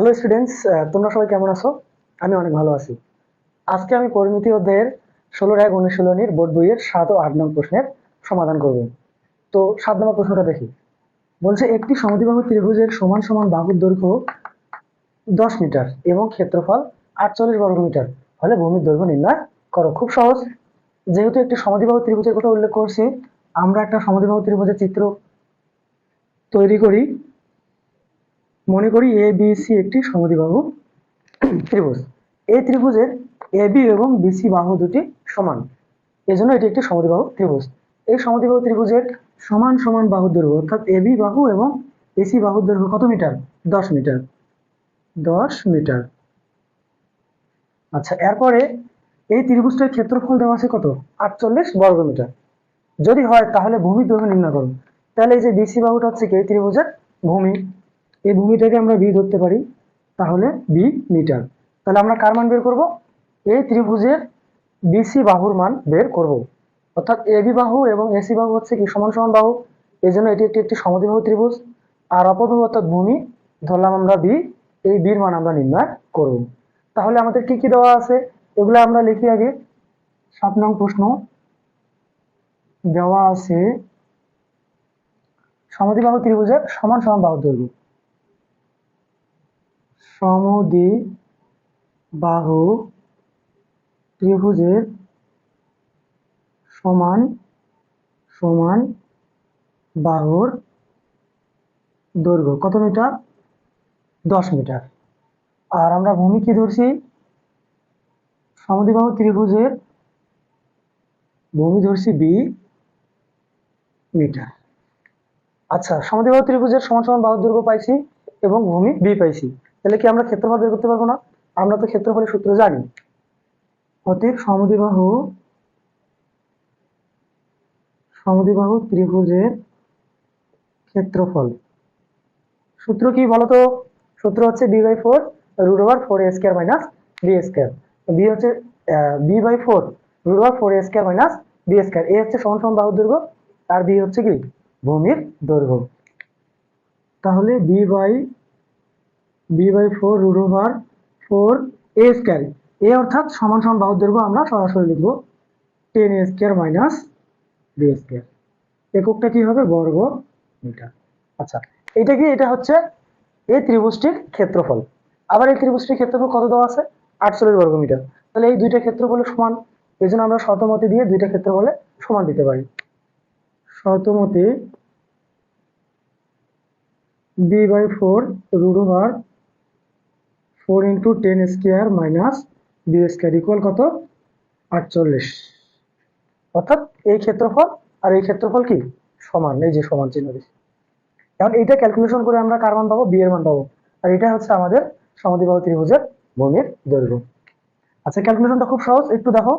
Hello students তোমরা সবাই কেমন আছো? আমি অনেক ভালো আছি। আজকে আমি পরিণতি অধ্যায়ের ষোলোর এক অনুশীলনীর বোর্ড বইয়ের সাত ও আট নং প্রশ্নের সমাধান করব। তো সাত নম্বর প্রশ্নটা দেখি। বলছে, একটি সমদ্বিবাহু ত্রিভুজের সমান সমান বাহুর দৈর্ঘ্য দশ মিটার এবং ক্ষেত্রফল আটচল্লিশ বর্গ মিটার। হলে ভূমির দৈর্ঘ্য নির্ণয় করো। খুব সহজ। যেহেতু একটি সমদ্বিবাহু ত্রিভুজের কথা উল্লেখ করছি, আমরা একটা সমদ্বিবাহু ত্রিভুজের চিত্র তৈরি করি। মনে করি এ বি সি একটি সমদ্বিবাহু ত্রিভুজ। এই ত্রিভুজের এ বি এবং বিসি বাহু দুটি সমান। এজন্য এটি একটি সমদ্বিবাহু ত্রিভুজ। এই সমদ্বিবাহু ত্রিভুজের সমান সমান বাহুর দৈর্ঘ্য, অর্থাৎ এ বি বাহু এবং এসি বাহুর দৈর্ঘ্য কত মিটার? দশ মিটার। দশ মিটার। আচ্ছা এরপরে এই ত্রিভুজটার ক্ষেত্রফল দেওয়া আছে কত? আটচল্লিশ বর্গ মিটার। যদি হয়, তাহলে ভূমি দৈর্ঘ্য নির্ণয় করুন। তাহলে এই যে বিসি বাহুটা হচ্ছে কি? এই ত্রিভুজের ভূমি। এই ভূমিটাকে আমরা বি ধরতে পারি, তাহলে বি মিটার। তাহলে আমরা কার মান বের করব? এই ত্রিভুজের বিসি বাহুর মান বের করব। অর্থাৎ এবি বাহু এবং এসি বাহু হচ্ছে কি? সমান সমান বাহু। এই জন্য এটি একটি একটি সমদ্বিবাহু ত্রিভুজ। আর অপর বাহু অর্থাৎ ভূমি, ধরলাম আমরা বি এই বির মান আমরা নির্ণয় করব। তাহলে আমাদের কি কি দেওয়া আছে? এগুলো আমরা লিখি আগে। সাত নং প্রশ্ন। দেওয়া আছে, সমদ্বিবাহু ত্রিভুজের সমান সমান বাহুর দৈর্ঘ্য। সমদ্বি বাহু ত্রিভুজের সমান সমান বাহুর দৈর্ঘ্য। কত মিটার? দশ মিটার। আর আমরা ভূমি কি ধরছি? সমদ্বিবাহু ত্রিভুজের ভূমি ধরছি বি মিটার। আচ্ছা সমদ্বিবাহু ত্রিভুজের সমান সমান বাহুর দৈর্ঘ্য পাইছি এবং ভূমি বি পাইছি। তাহলে কি আমরা ক্ষেত্রফল বের করতে পারব না? আমরা তো ক্ষেত্রফলের সূত্র জানি। অতএব সমদ্বিবাহু সমদ্বিবাহু ত্রিভুজের ক্ষেত্রফল। সূত্র কি বলতো? সূত্র হচ্ছে B by four root over four A square minus B square B হচ্ছে B by four root over four A square minus B square A হচ্ছে সমান সমান বাহুর দৈর্ঘ্য, আর বি হচ্ছে কি? ভূমির দৈর্ঘ্য। তাহলে B by B by four root over four A square. A অর্থাৎ সমান সমান বাহুর দৈর্ঘ্য আমরা সরাসরি লিখব ten A square minus B square. এককটা কি হবে? বর্গ মিটার। আচ্ছা এটা কি? এটা হচ্ছে এই ত্রিভুজটির ক্ষেত্রফল। আবার এই ত্রিভুজটির ক্ষেত্রফল কত দেওয়া আছে? আটচল্লিশ বর্গ মিটার। তাহলে এই দুইটা ক্ষেত্রফলের সমান, এই জন্য আমরা শতমতি দিয়ে দুইটা ক্ষেত্রফলে সমান দিতে পারি। শতমতি B by four root over four into ten square minus B square equal কত? আটচল্লিশ। অর্থাৎ এই ক্ষেত্রফল আর এই ক্ষেত্রফল কি? সমান, এই যে সমান চিহ্ন দিচ্ছি এখন এইটা ক্যালকুলেশন করে আমরা কার মান পাবো? বি এর মান পাবো। আর এটা হচ্ছে আমাদের সমদ্বিবাহু ত্রিভুজের ভূমির দৈর্ঘ্য। আচ্ছা ক্যালকুলেশনটা খুব সহজ, একটু দেখো।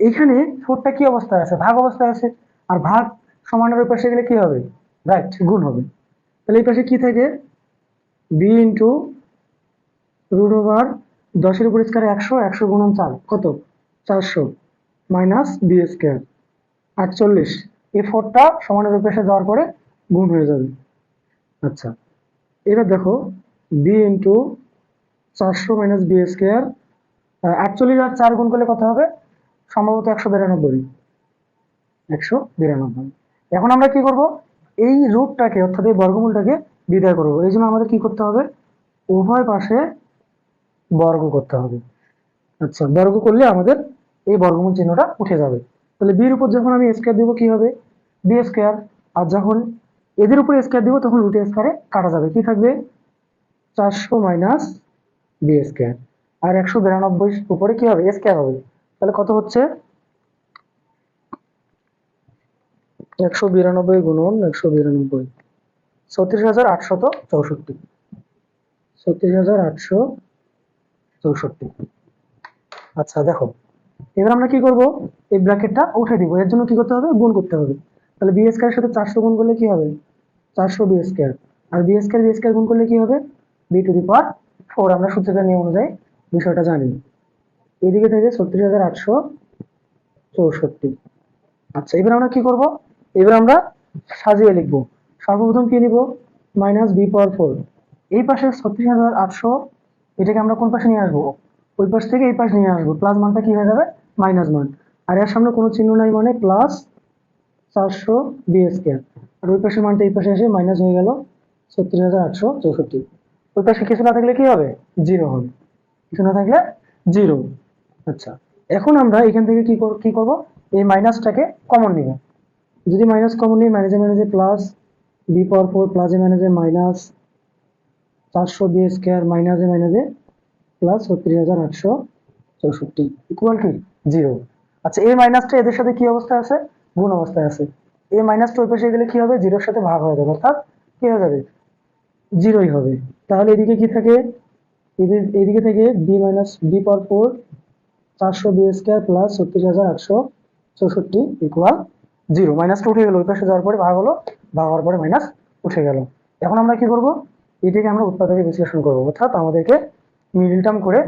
এখানে ফোরটা কি অবস্থায় আছে? ভাগ অবস্থায় আছে। আর ভাগ সমানের ওই পাশে গেলে কি হবে? রাইট গুণ হবে। তাহলে এই পাশে কি থাকে? বি ইন্টু রুট ওভার দশের উপর স্কোয়ার একশো একশো গুণন চার, কত? চারশো, মাইনাস বি স্কোয়ার আটচল্লিশ, এই ফোরটা সমানের পাশে যাওয়ার পরে গুণ হয়ে যাবে। আচ্ছা এবার দেখো বি ইন্টু চারশো মাইনাস বি স্কোয়ার আটচল্লিশ আর চার গুণ করলে কত হবে? সম্ভবত একশো বিরানব্বই। একশো বিরানব্বই। এখন আমরা কি করব? এই রুটটাকে, অর্থাৎ এই বর্গমূলটাকে বিদায় করব। এই জন্য আমাদের কি করতে হবে? উভয় পাশে বর্গ করতে হবে। আচ্ছা বর্গ করলে আমাদের এই বর্গমূল চিহ্নটা উঠে যাবে। তাহলে বির উপর যখন আমি স্কোয়ার দিব কি হবে? বি স্কোয়ার আর যখন এদের উপরে স্কোয়ার দিব, তখন রুটে স্কোয়ারে কাটা যাবে। কি থাকবে? চারশো মাইনাস বি স্কোয়ার আর একশো বিরানব্বই উপরে কি হবে? স্কোয়ার হবে। তাহলে কত হচ্ছে? একশো বিরানব্বই গুণন একশো বিরানব্বই। ছত্রিশ হাজার আটশত চৌষট্টি। ছত্রিশ হাজার আটশো চৌষট্টি। আচ্ছা দেখো, এবার আমরা কি করব? এই ব্র্যাকেটটা উঠে দিব এর জন্য কি করতে হবে? গুণ করতে হবে। তাহলে বি স্কোয়ারের সাথে চারশো গুণ করলে কি হবে? চারশো বি স্কোয়ার আর বি স্কোয়ার বি স্কোয়ার গুণ করলে কি হবে? B to the power four আমরা সূত্রটা নিয়ম অনুযায়ী বিষয়টা জানি। এদিকে থেকে ছত্রিশ হাজার আটশো চৌষট্টি। আচ্ছা এবার আমরা কি করব? এবার আমরা সাজিয়ে লিখব। সর্বপ্রথম কি নিব? মাইনাস বি পাওয়ার ফোর এই পাশে ছত্রিশ হাজার আটশো এটাকে আমরা কোন পাশে নিয়ে আসব? ওই পাশ থেকে এই পাশ নিয়ে আসব। প্লাস মানটা কি হয়ে যাবে? মাইনাস মান। আর এর সামনে কোনো চিহ্ন নাই মানে প্লাস চারশো বি স্কোয়ার আর ওই পাশের মানটা এই পাশে এসে মাইনাস হয়ে গেল ছত্রিশ হাজার আটশো চৌষট্টি। ওই পাশে কিছু না থাকলে কি হবে? জিরো হবে। কিছু না থাকলে জিরো আচ্ছা। এখন আমরা এখান থেকে কি কি করব? এই মাইনাসটাকে কমন নিব। যদি মাইনাস কমন নিই ম্যানেজে ম্যানেজে প্লাস বি পাওয়ার ফোর প্লাসে ম্যানেজে মাইনাস চারশো বি স্কোয়ার মাইনাসে মাইনাসে প্লাস ছত্রিশ হাজার আটশো চৌষট্টি। ইকুয়াল কি? জিরো আচ্ছা এই মাইনাসটা এদের সাথে কি অবস্থায় আছে? গুণ অবস্থায় আছে। এই মাইনাসটা ওই পাশে গেলে কি হবে? জিরোর সাথে ভাগ হয়ে যাবে, অর্থাৎ কি হয়ে যাবে? জিরোই হবে। তাহলে এদিকে কি থাকে? এদিকে থেকে বি মাইনাস বি পর ফোর চারশো বি স্কোয়ার প্লাস ছত্রিশ হাজার আটশো চৌষট্টি ইকুয়াল জিরো মাইনাসটা উঠে গেল, ওই পাশে যাওয়ার পরে ভাগ হলো, ভাগ হওয়ার পরে মাইনাস উঠে গেল। এখন আমরা কি করব? এটাকে আমরা উৎপাদকে বিশ্লেষণ করব। অর্থাৎ আমাদেরকে মিডিল টার্ম করে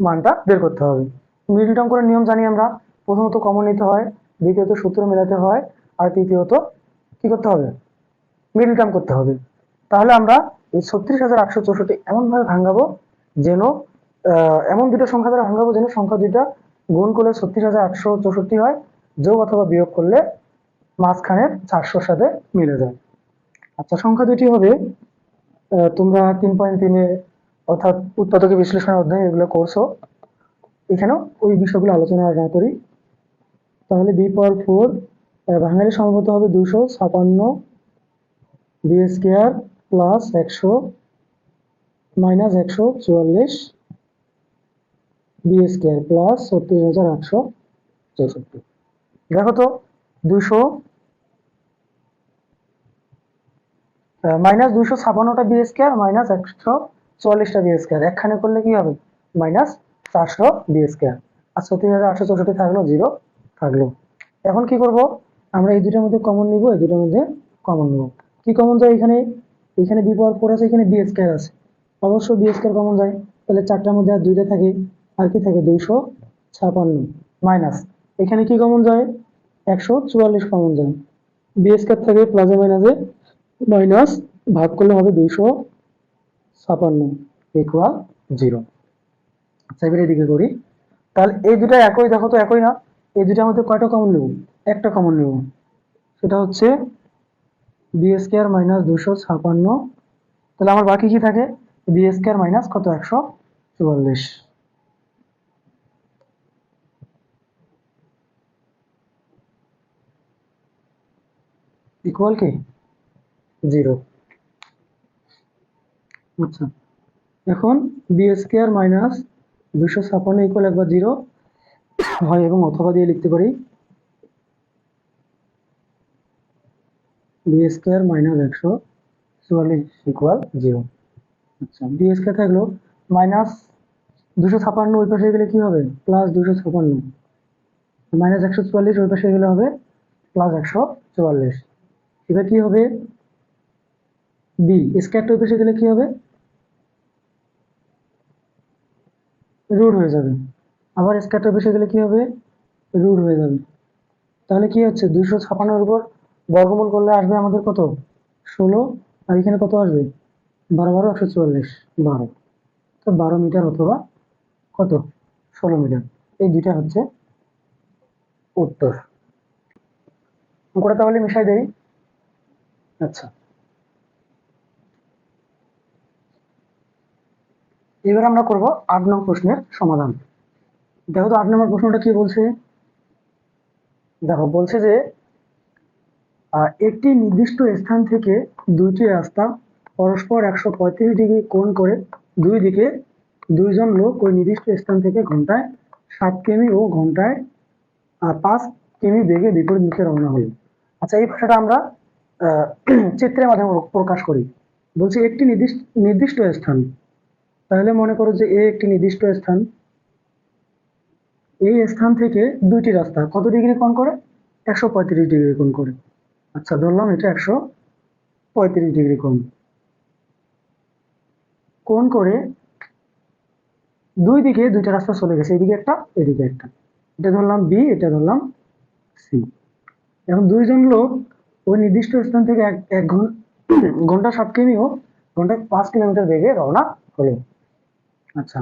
মানটা বের করতে হবে। মিডিল টার্ম করে নিয়ম জানি আমরা। প্রথমত কমন নিতে হয়, দ্বিতীয়ত সূত্র মেলাতে হয়, আর তৃতীয়ত কি করতে হবে? মিডিল টার্ম করতে হবে। তাহলে আমরা এই ছত্রিশ হাজার আটশো চৌষট্টি এমনভাবে ভাঙাবো যেন এমন দুটো সংখ্যা দ্বারা ভাঙাবো যেন সংখ্যা দুইটা গুণ করলে ছত্রিশ হাজার আটশো চৌষট্টি হয়, যোগ অথবা বিয়োগ করলে মাঝখানের চারশোর সাথে মিলে যায়। আচ্ছা সংখ্যা দুটি হবে তোমরা তিন পয়েন্ট তিনে অর্থাৎ উৎপাদকে বিশ্লেষণের অধ্যায় এগুলো করছ। এখানেও ওই বিষয়গুলো আলোচনা না করি। তাহলে বি পাওয়ার ফোর বাঙালি সম্ভবত হবে দুশো ছাপান্ন বি স্কোয়ার প্লাস একশো মাইনাস একশো চুয়াল্লিশ বি স্কোয়ার প্লাস ছত্রিশ হাজার আটশো চৌষট্টি। দেখো তো দুশো মাইনাস দুশো ছাপান্নটা বি স্কোয়ার মাইনাস একশো চুয়াল্লিশটা বি স্কোয়ার একখানে করলে কি হবে? মাইনাস চারশো বি স্কোয়ার আর। ছত্রিশ হাজার আটশো চৌষট্টি থাকল জিরো থাকল। এখন কি করব? আমরা এই দুটার মধ্যে কমন নিব, এই দুটার মধ্যে কমন নিব। কি কমন যায় এখানে? এখানে বি পাওয়ার এখানে বি স্কোয়ার আছে। অবশ্য বি স্কোয়ার কমন যায়। তাহলে চারটার মধ্যে আর দুইটা থাকে। আর কি থাকে? দুইশো ছাপান্ন মাইনাস এখানে কি কমন যায়? একশো চুয়াল্লিশ কমন যায়। বি স্কোয়ার থাকে প্লাসে মাইনাসে মাইনাস ভাগ করলে হবে দুইশো ছাপান্ন ইকুয়াল জিরো। আচ্ছা এবার এদিকে করি। তাহলে এই দুটা একই, দেখো তো একই না? এই দুটার মধ্যে কয়টা কমন নেব? একটা কমন নেব। সেটা হচ্ছে বি স্কোয়ার মাইনাস দুশো ছাপান্ন। তাহলে আমার বাকি কি থাকে? বি স্কোয়ার মাইনাস কত? একশো চুয়াল্লিশ। ইকুয়াল কি? জিরো। আচ্ছা। এখন বি স্কোয়ার মাইনাস দুশো ছাপান্ন ইকুয়াল একবার জিরো হয় এবং অথবা দিয়ে লিখতে পারি বি স্কোয়ার মাইনাস একশো চুয়াল্লিশ ইকুয়াল জিরো। আচ্ছা বি স্কোয়ার থাকল মাইনাস দুশো ছাপান্ন ওই পাশে গেলে কি হবে? প্লাস দুশো ছাপান্ন মাইনাস একশো চুয়াল্লিশ ওই পাশে গেলে হবে প্লাস একশো চুয়াল্লিশ। এবার কি হবে? বি স্কোয়ারটা পাশে গেলে কি হবে? রুট হয়ে যাবে। আবার স্কোয়ারটা বসে গেলে কি হবে? রুট হয়ে যাবে। তাহলে কি হচ্ছে? দুইশো ছাপান্নর উপর বর্গমূল করলে আসবে আমাদের কত? ষোলো। আর এখানে কত আসবে? বারো বারো, একশো চুয়াল্লিশ। বারো। তো বারো মিটার অথবা কত? ষোলো মিটার। এই দুইটা হচ্ছে উত্তর। অঙ্কটা তাহলে মিশাই দেই। আচ্ছা। এবার আমরা করব আট নং প্রশ্নের সমাধান। দেখো তো আট নম্বর প্রশ্নটা কি বলছে? দেখো, বলছে যে একটি নির্দিষ্ট স্থান থেকে দুইটি রাস্তা পরস্পর একশো পঁয়ত্রিশ ডিগ্রি কোণ করে দুই দিকে দুইজন লোক ওই নির্দিষ্ট স্থান থেকে ঘন্টায় সাত কিমি ও ঘন্টায় পাঁচ কিমি বেগে বিপরীত মুখে রওনা হলো আচ্ছা এই ভাষাটা আমরা চিত্রের মাধ্যমে প্রকাশ করি। বলছি, একটি নির্দিষ্ট নির্দিষ্ট স্থান তাহলে মনে করো যে এ একটি নির্দিষ্ট স্থান। এই স্থান থেকে দুইটি রাস্তা। কত ডিগ্রি কোণ করে? একশো পঁয়ত্রিশ ডিগ্রি কোণ করে। আচ্ছা ধরলাম এটা একশো পঁয়ত্রিশ ডিগ্রি কোণ। কোণ করে দুই দিকে দুইটা রাস্তা চলে গেছে। এদিকে একটা এদিকে একটা। এটা ধরলাম বি, এটা ধরলাম সি। এখন দুইজন লোক ওই নির্দিষ্ট স্থান থেকে এক এক ঘন- ঘণ্টা সাত কিমি ও ঘন্টায় পাঁচ কিলোমিটার বেগে রওনা হলো। আচ্ছা।